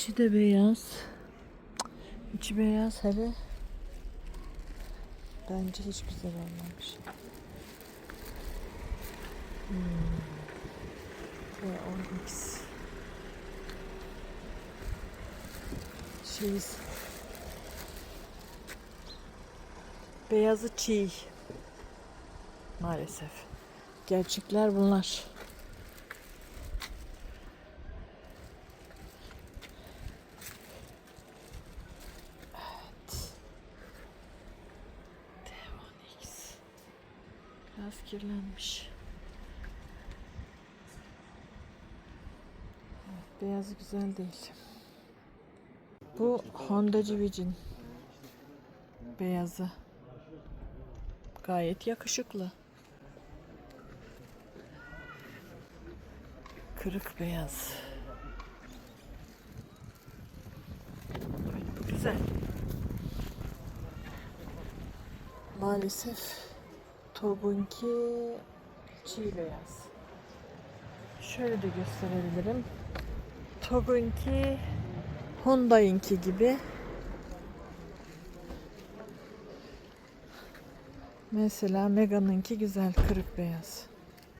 İçi de beyaz. İçi beyaz hele. Bence hiç güzel olmamış. Hmm. T10X. Şeyiz. Beyazı çiğ. Maalesef. Gerçekler bunlar. Evet. T10X. Biraz kirlenmiş. Evet, beyazı güzel değil. Bu Honda Civic'in beyazı. Gayet yakışıklı. Kırık beyaz. Güzel. Maalesef Tog'unki çiğ beyaz. Şöyle de gösterebilirim. Tog'unki Hyundai'inki gibi. Mesela Mega'nınki güzel kırık beyaz.